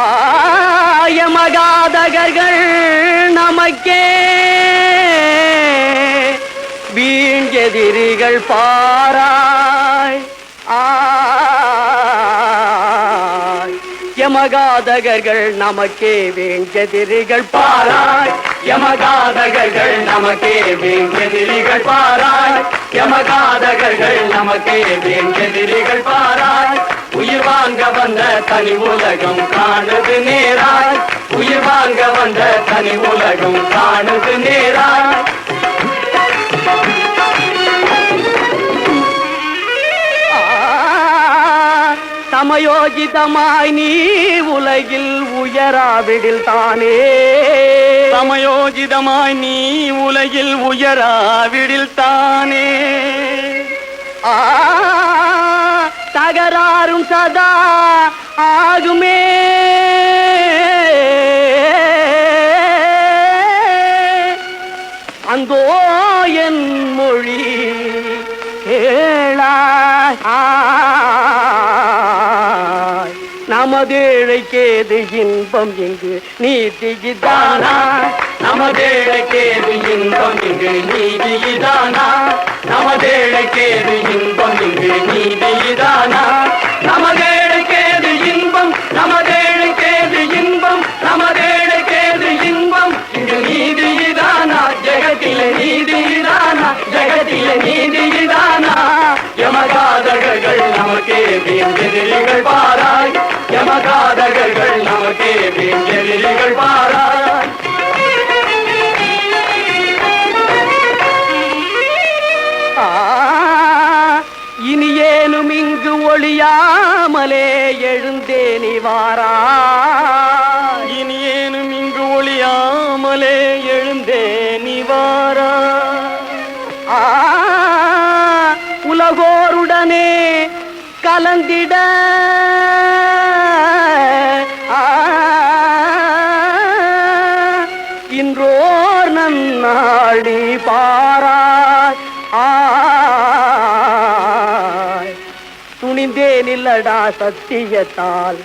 ஆயமகாதகர்கள் நமக்கே. வீஞ்செதிரிகள் பாராய். யமகாதகர்கள் நமக்கே வேஞ்செதிரிகள் பாராய். யமகாதகர்கள் நமக்கே வேஞ்செதிரிகள் பாராய். யமகாதகர்கள் நமக்கே வேஞ்செதிரிகள் பாராய். உயிர் வாங்க வந்த தனி உலகம் காணுது நேராய். உயிர் வாங்க வந்த தனி உலகம் காணுது நேராய். சமயோஜிதமாய் நீ உலகில் உயராவிடில் தானே. சமயோஜிதமாய் நீ உலகில் உயராவிடில் தானே. ஆ, தகராறும் சதா ஆகுமே. அந்தோ என் மொழி கேளாய் நமதேழைக்கேது இன்பம் இங்கு நீதிதானா நமதேழைக்கேது இன்பம் இங்கு நீதிதானா நமதேழைக்கேது இன்பம் இங்கு நீதிதானா நமதேழைக்கேது நீதிதானா ஜெகத்தில நீதிதானா யமகாதகர்கள் நமக்கே வீஞ்செதிரிகள் பாராய். யமகாதகர்கள் நமக்கே வீஞ்செதிரிகள் பாராய். ஆ, இனி ஏனும் இங்கு ஒளியாமலே எழுந்தேனி வாரா கலந்திட. இன்றோர் நன்னாடி பாராய். ஆய். துணிந்தேன் இல்லடா சத்தியத்தால்.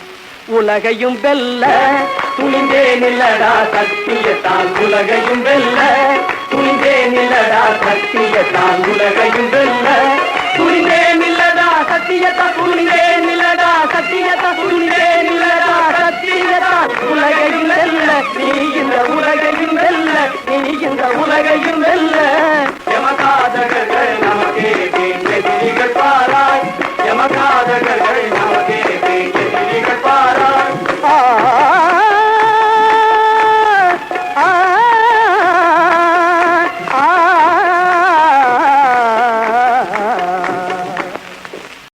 உலகையும் வெல்ல. துணிந்தேன் இல்லடா சத்தியத்தால். உலகையும் வெல்ல. துணிந்தேன் இல்லடா சத்தியத்தால். உலகையும் வெல்ல. துணிந்தேன் சத்தியத துணிவே நிலடா சத்தியத துணிவே நிலடா சத்தியத உலகையில் நீ